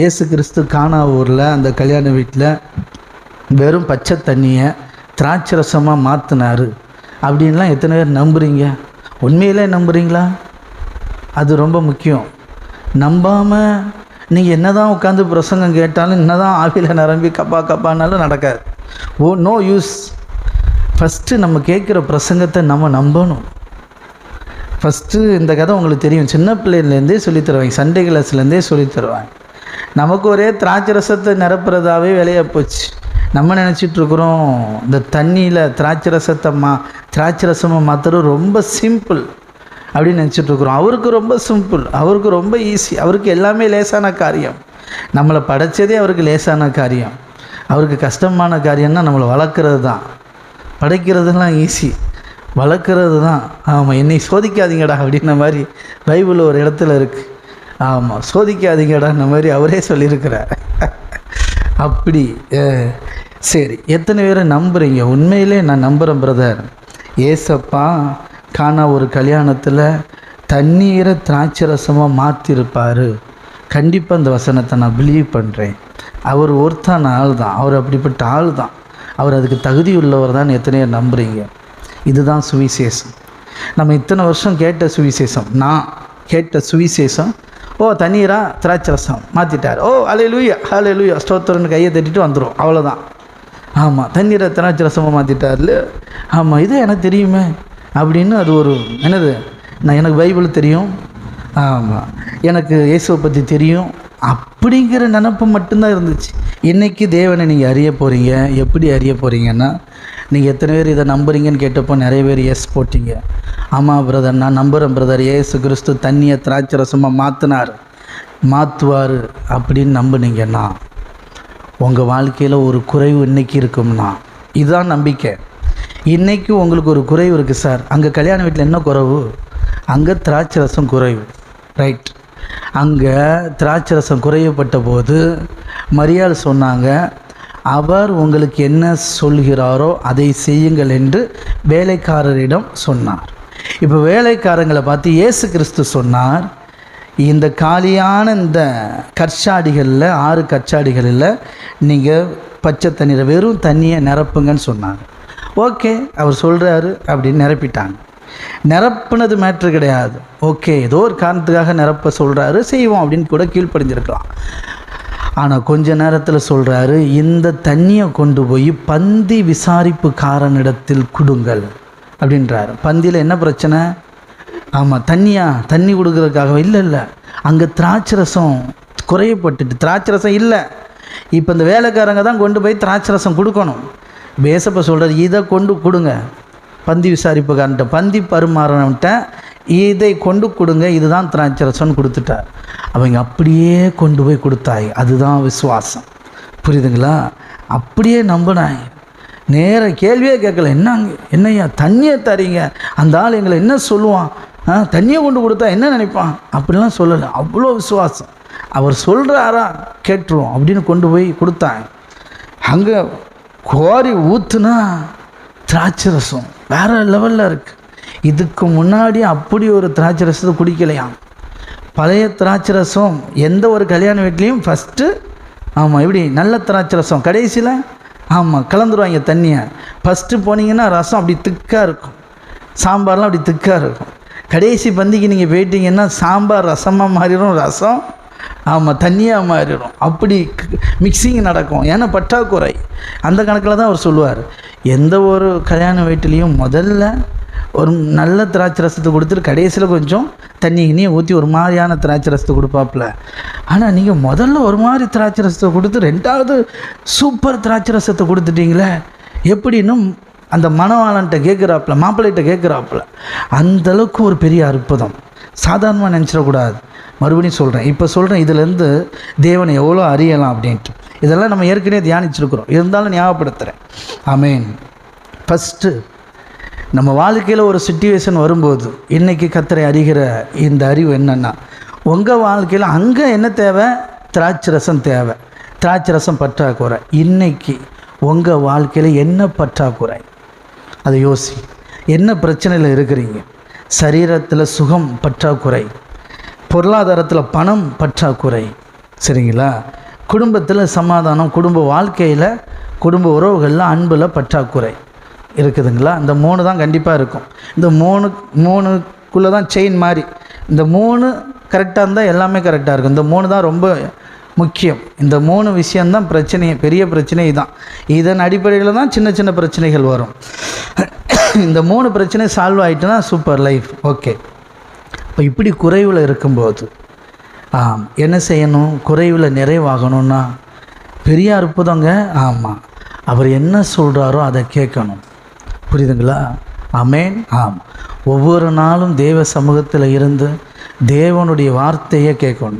இயேசு கிறிஸ்து கானா ஊரில் அந்த கல்யாண வீட்டில் வெறும் பச்சை தண்ணியை திராட்சை ரசமாக மாற்றினாரு அப்படின்லாம் எத்தனை பேர் நம்புகிறீங்க உண்மையிலே நம்புகிறீங்களா அது ரொம்ப முக்கியம். நம்பாமல் நீங்கள் என்ன தான் உட்காந்து பிரசங்கம் கேட்டாலும் என்ன தான் ஆவியில் நிரம்பி கப்பா கப்பானாலும் நடக்காது. ஓ நோ யூஸ் ஃபஸ்ட்டு நம்ம கேட்குற பிரசங்கத்தை நம்ம நம்பணும். ஃபஸ்ட்டு இந்த கதை உங்களுக்கு தெரியும். சின்ன பிள்ளைலேருந்தே சொல்லித்தருவாங்க சண்டே கிளாஸ்லேருந்தே சொல்லித் தருவாங்க. நமக்கு ஒரே திராட்சை ரசத்தை நிரப்புறதாவே வேலையாக போச்சு. நம்ம நினச்சிட்ருக்குறோம் இந்த தண்ணியில் திராட்சை ரசத்தை மா திராட்சை ரசமாக மாற்றுறது ரொம்ப சிம்பிள் அப்படின்னு நினச்சிட்ருக்குறோம் அவருக்கு ரொம்ப சிம்பிள் அவருக்கு ரொம்ப ஈஸி அவருக்கு எல்லாமே லேசான காரியம். நம்மளை படைச்சதே அவருக்கு லேசான காரியம். அவருக்கு கஷ்டமான காரியம்னா நம்மளை வளர்க்குறது தான் படைக்கிறதுலாம் ஈஸி வளர்க்குறது தான் ஆமாம் என்னை சோதிக்காதீங்கடா அப்படின்ன மாதிரி பைபிள் ஒரு இடத்துல இருக்குது ஆமாம் சோதிக்காதீங்கடான்ன மாதிரி அவரே சொல்லியிருக்கிறார். அப்படி சரி எத்தனை பேரை நம்புகிறீங்க உண்மையிலே நான் நம்புகிறேன் பிரதர் ஏசப்பா காணா ஒரு கல்யாணத்தில் தண்ணீரை திராட்சை ரசமாக மாற்றிருப்பார் கண்டிப்பாக இந்த வசனத்தை நான் பிலீவ் பண்ணுறேன் அவர் ஒருத்தான ஆள் தான் அவர் அப்படிப்பட்ட ஆள் தான் அவர் அதுக்கு தகுதி உள்ளவர் தான் எத்தனையோ நம்புகிறீங்க நம்புறீங்க? இதுதான் சுவிசேஷம். நம்ம இத்தனை வருஷம் கேட்ட சுவிசேஷம். நான் கேட்ட சுவிசேஷம் ஓ தண்ணீரா? திராட்சை ரசம் மாற்றிட்டார் ஓ அலை லூயா அலை லூயா ஸ்தோத்திரன்னு கையை தட்டிட்டு வந்துடும் அவ்வளோதான் ஆமாம் தண்ணீரை திராட்சை ரசமாக மாற்றிட்டார்ல ஆமாம் இது எனக்கு தெரியுமே. அப்படின்னு அது ஒரு என்னது? நான் எனக்கு பைபிள் தெரியும். ஆமாம் எனக்கு இயேசுவை பற்றி தெரியும். அப்படிங்கிற நினப்பு மட்டும்தான் இருந்துச்சு. இன்றைக்கி தேவனை நீங்கள் அறிய போகிறீங்க எப்படி அறிய போகிறீங்கன்னா நீங்கள் எத்தனை பேர் இதை நம்புறீங்கன்னு கேட்டப்போ நிறைய பேர் எஸ் போட்டீங்க. ஆமாம் பிரதர் நான் நம்புகிறேன் பிரதர் ஏசு கிறிஸ்து தண்ணியை திராட்சை ரசமாக மாற்றினார் மாற்றுவார் அப்படின்னு நம்புனீங்கன்னா உங்கள் வாழ்க்கையில் ஒரு குறைவு இன்றைக்கி இருக்கும்னா இதுதான் நம்பிக்கை. இன்றைக்கும் உங்களுக்கு ஒரு குறைவு இருக்குது சார் அங்கே கல்யாண வீட்டில் என்ன குறைவு? அங்கே திராட்சை ரசம் குறைவு. ரைட் அங்கே திராட்சை ரசம் குறையப்பட்ட போது மரியாள் சொன்னாங்க அவர் உங்களுக்கு என்ன சொல்கிறாரோ அதை செய்யுங்கள் என்று வேலைக்காரரிடம் சொன்னார். இப்போ வேலைக்காரங்களை பார்த்து இயேசு கிறிஸ்து சொன்னார் இந்த காலியான இந்த கற்சாடிகளில் ஆறு கற்சாடிகளில் நீங்கள் பச்சை தண்ணீரை வெறும் தண்ணியை நிரப்புங்கன்னு சொன்னாங்க ஓகே அவர் சொல்கிறாரு அப்படின்னு நிரப்பிட்டாங்க. நிரப்புனது மேட்ரு கிடையாது. ஓகே ஏதோ ஒரு காரணத்துக்காக நிரப்ப சொல்கிறாரு செய்வோம் அப்படின்னு கூட கீழ்ப்படிஞ்சிருக்கலாம். ஆனால் கொஞ்ச நேரத்தில் சொல்கிறாரு இந்த தண்ணியை கொண்டு போய் பந்தி விசாரிப்புக்காரனிடத்தில் கொடுங்கள் அப்படின்றாரு. பந்தியில் என்ன பிரச்சனை? ஆமாம் தண்ணியா? தண்ணி கொடுக்குறதுக்காக இல்லை இல்லை. அங்கே திராட்சை ரசம் குறையப்பட்டுட்டு திராட்சை ரசம் இல்லை. இப்போ இந்த வேலைக்காரங்க தான் கொண்டு போய் திராட்சை ரசம் கொடுக்கணும். பேசப்ப சொல்கிறார் இதை கொண்டு கொடுங்க. பந்தி விசாரிப்புக்காரன்ட்ட பந்தி பரிமாறன்ட்ட இதை கொண்டு கொடுங்க இதுதான் திராட்சை ரசம்னு கொடுத்துட்டார். அவங்க அப்படியே கொண்டு போய் கொடுத்தாய் அதுதான் விசுவாசம். புரியுதுங்களா? அப்படியே நம்பினாய். நேர கேள்வியே கேட்கல என்னங்க என்னய்யா தண்ணியை தரீங்க? அந்த ஆள் எங்களை என்ன சொல்லுவான்? ஆ தண்ணியை கொண்டு கொடுத்தா என்ன நினைப்பான்? அப்படிலாம் சொல்லலை அவ்வளோ விசுவாசம். அவர் சொல்கிறாரா கேட்டுருவோம் அப்படின்னு கொண்டு போய் கொடுத்தாங்க. அங்கே கோரி ஊற்றுனா திராட்சை ரசம் வேறு லெவலில் இருக்குது இதுக்கு முன்னாடி அப்படி ஒரு திராட்சை ரசத்தை குடிக்கலையாம் பழைய திராட்சை ரசம் எந்த ஒரு கல்யாண வீட்லேயும் ஃபஸ்ட்டு ஆமாம் இப்படி நல்ல திராட்சை ரசம் கடைசியில் ஆமாம் கலந்துருவாங்க தண்ணியை. ஃபஸ்ட்டு போனீங்கன்னா ரசம் அப்படி திக்காக இருக்கும். சாம்பார்லாம் அப்படி திக்காக இருக்கும். கடைசி பந்திக்கு நீங்கள் போயிட்டீங்கன்னா சாம்பார் ரசமாக மாறிடும் ரசம் ஆமாம் தண்ணியாக மாறிடும். அப்படி மிக்சிங் நடக்கும். ஏன்னா பற்றாக்குறை. அந்த கணக்கில் தான் அவர் சொல்லுவார். எந்த ஒரு கல்யாண வீட்டிலையும் முதல்ல ஒரு நல்ல திராட்சை ரசத்தை கொடுத்துட்டு கடைசியில் கொஞ்சம் தண்ணி கிண்ணியை ஊற்றி ஒரு மாதிரியான திராட்சை ரசத்தை கொடுப்பாப்புல. ஆனால் நீங்கள் முதல்ல ஒரு மாதிரி திராட்சை ரசத்தை கொடுத்து ரெண்டாவது சூப்பர் திராட்சை ரசத்தை கொடுத்துட்டீங்களே எப்படின்னு அந்த மணவாளன்ட்ட கேட்குறாப்புல மாப்பிள்ளைகிட்ட கேட்குறாப்புல அந்தளவுக்கு ஒரு பெரிய அற்புதம். சாதாரணமாக நினச்சிடக்கூடாது. மறுபடியும் சொல்கிறேன் இப்போ சொல்கிறேன் இதுலேருந்து தேவனை எவ்வளோ அறியலாம் அப்படின்ட்டு. இதெல்லாம் நம்ம ஏற்கனவே தியானிச்சிருக்கிறோம். இருந்தாலும் ஞாபகப்படுத்துகிறேன் ஆமேன். ஃபஸ்ட்டு நம்ம வாழ்க்கையில் ஒரு சுச்சுவேஷன் வரும்போது இன்றைக்கி கத்தரை அறிகிற இந்த அறிவு என்னென்னா உங்கள் வாழ்க்கையில் அங்கே என்ன தேவை? திராட்சை ரசம் தேவை. திராட்சை ரசம் பற்றாக்குறை. இன்றைக்கி உங்கள் வாழ்க்கையில் என்ன பற்றாக்குறை? அதை யோசி. என்ன பிரச்சனையில் இருக்கிறீங்க? சரீரத்தில் சுகம் பற்றாக்குறை. பொருளாதாரத்தில் பணம் பற்றாக்குறை. சரிங்களா? குடும்பத்தில் சமாதானம் குடும்ப வாழ்க்கையில் குடும்ப உறவுகளில் அன்பில் பற்றாக்குறை. இருக்குதுங்களா? இந்த மூணு தான் கண்டிப்பாக இருக்கும். இந்த மூணு மூணுக்குள்ளே தான் செயின் மாதிரி இந்த மூணு கரெக்டாக இருந்தால் எல்லாமே கரெக்டாக இருக்கும். இந்த மூணு தான் ரொம்ப முக்கியம். இந்த மூணு விஷயந்தான் பிரச்சனையே பெரிய பிரச்சனை இதுதான் இதன் அடிப்படையில் தான் சின்ன சின்ன பிரச்சனைகள் வரும். இந்த மூணு பிரச்சனை சால்வ் ஆகிட்டுனா சூப்பர் லைஃப் ஓகே இப்போ இப்படி குறைவில் இருக்கும்போது ஆம் என்ன செய்யணும்? குறைவில் நிறைவாகணும்னா பெரிய அற்புதங்க ஆமாம் அவர் என்ன சொல்கிறாரோ அதை கேட்கணும். புரியுதுங்களா? அமேன் ஆம். ஒவ்வொரு நாளும் தேவ சமூகத்தில் இருந்து தேவனுடைய வார்த்தையை கேட்கணும்.